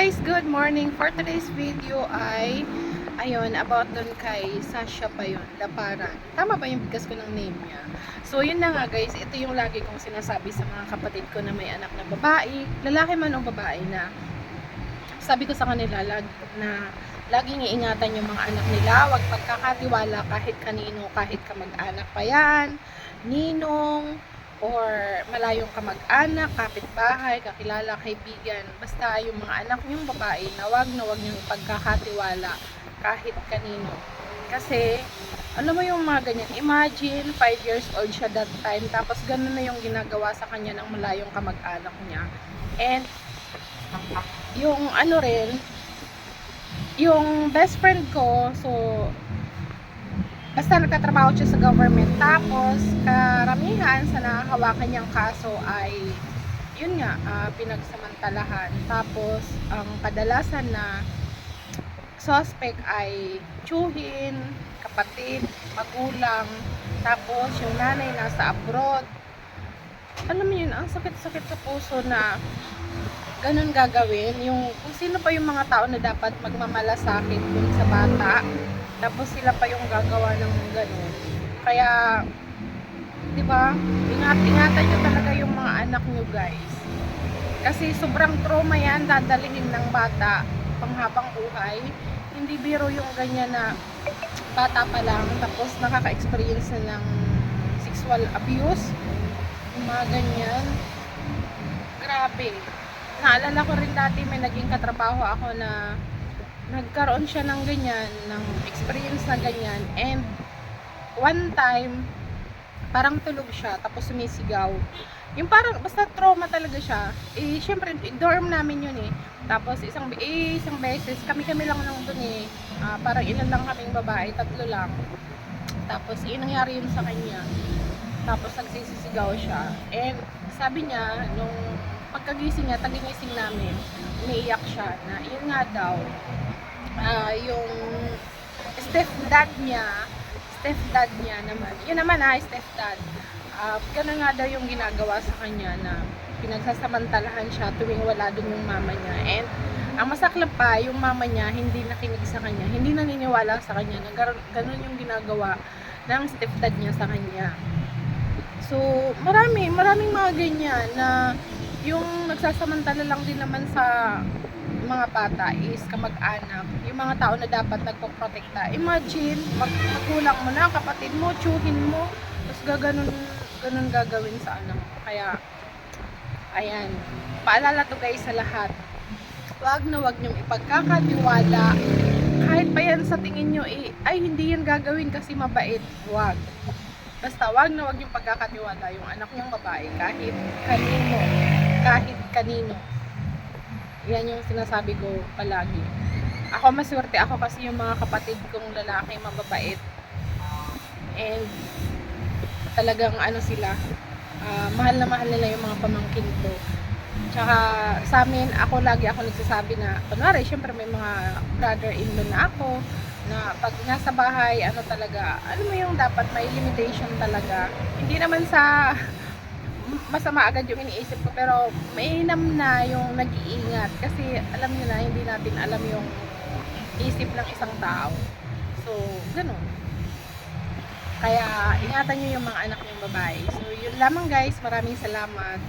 guys, good morning. For today's video ay ayun, about dun kay Sasha pa yun, Laparan. Tama ba yung bigkas ko ng name niya? So yun na nga guys, ito yung lagi kong sinasabi sa mga kapatid ko na may anak na babae, lalaki man o babae na sabi ko sa kanila lag, na laging iingatan yung mga anak nila, wag pagkakatiwala kahit kanino, kahit kamag-anak pa yan, ninong, or malayong kamag-anak, kapitbahay, kakilala, kaibigan, basta yung mga anak niyong babae na wag na wag niyong pagkakatiwala kahit kanino. Kasi, alam mo yung mga ganyan, imagine, 5 years old siya that time, tapos ganun na yung ginagawa sa kanya ng malayong kamag-anak niya. And, yung ano rin, yung best friend ko, so, basta nagtatrabaho siya sa government. Tapos, karamihan sa nakahawakan niyang kaso ay, yun nga, ah, pinagsamantalahan. Tapos, ang kadalasan na suspect ay tsuhin, kapatid, magulang, tapos yung nanay nasa abroad. Alam mo yun, ang sakit-sakit sa puso na ganun gagawin. Yung, kung sino pa yung mga tao na dapat magmamalasakit dun sa bata, tapos sila pa yung gagawa ng ganun. Kaya, di ba, ingat-ingatan nyo talaga yung mga anak nyo guys. Kasi sobrang trauma yan, dadalhin ng bata panghabang buhay. Hindi biro yung ganyan na bata pa lang, tapos nakaka-experience na ng sexual abuse. Yung mga ganyan. Grabe. Naalala ko rin dati may naging katrabaho ako na nagkaroon siya ng ganyan, ng experience na ganyan. And one time, parang tulog siya, tapos sumisigaw. Yung parang, basta trauma talaga siya. Eh, syempre, eh, dorm namin yun eh. Tapos, isang, eh, isang beses, kami-kami lang nang dun eh. Ah, parang ilan lang kaming babae, tatlo lang. Tapos, yun nangyari yun sa kanya. Tapos, nagsisisigaw siya. And, sabi niya, nung pagkagising niya, tagingising namin, umiiyak siya na, yun nga daw, ah, yung stepdad niya, stepdad niya naman, yun naman ha, stepdad, ah, ganun nga daw yung ginagawa sa kanya na pinagsasamantalahan siya tuwing wala dun yung mama niya. And, ang masaklap pa, yung mama niya hindi nakinig sa kanya, hindi naniniwala sa kanya na ganun yung ginagawa ng stepdad niya sa kanya. So, marami, maraming mga ganyan na yung nagsasamantala lang din naman sa mga bata is kamag-anak, yung mga tao na dapat nagpoprotekta. Imagine, mag magulang mo na, kapatid mo, tsuhin mo, tapos gaganon, ganun gagawin sa anak. Kaya, ayan, paalala to guys sa lahat. Wag na wag niyong ipagkakatiwala. Kahit pa yan sa tingin nyo, eh, ay hindi yan gagawin kasi mabait. Wag. Basta wag na wag yung pagkakatiwala yung anak niyang babae kahit kanino. Kahit kanino. Yan yung sinasabi ko palagi. Ako maswerte ako kasi yung mga kapatid kong lalaki mababait. And talagang ano sila, ah, mahal na mahal nila yung mga pamangkin ko. Tsaka sa amin, ako lagi ako nagsasabi na, kunwari, syempre may mga brother-in-law na ako, na pag nasa bahay, ano talaga, ano mo yung dapat may limitation talaga. Hindi naman sa masama agad yung iniisip ko, pero mainam na yung nag-iingat. Kasi alam nyo na, hindi natin alam yung isip ng isang tao. So, ganun. Kaya, ingatan nyo yung mga anak yung babae. So, yun lamang guys. Maraming salamat.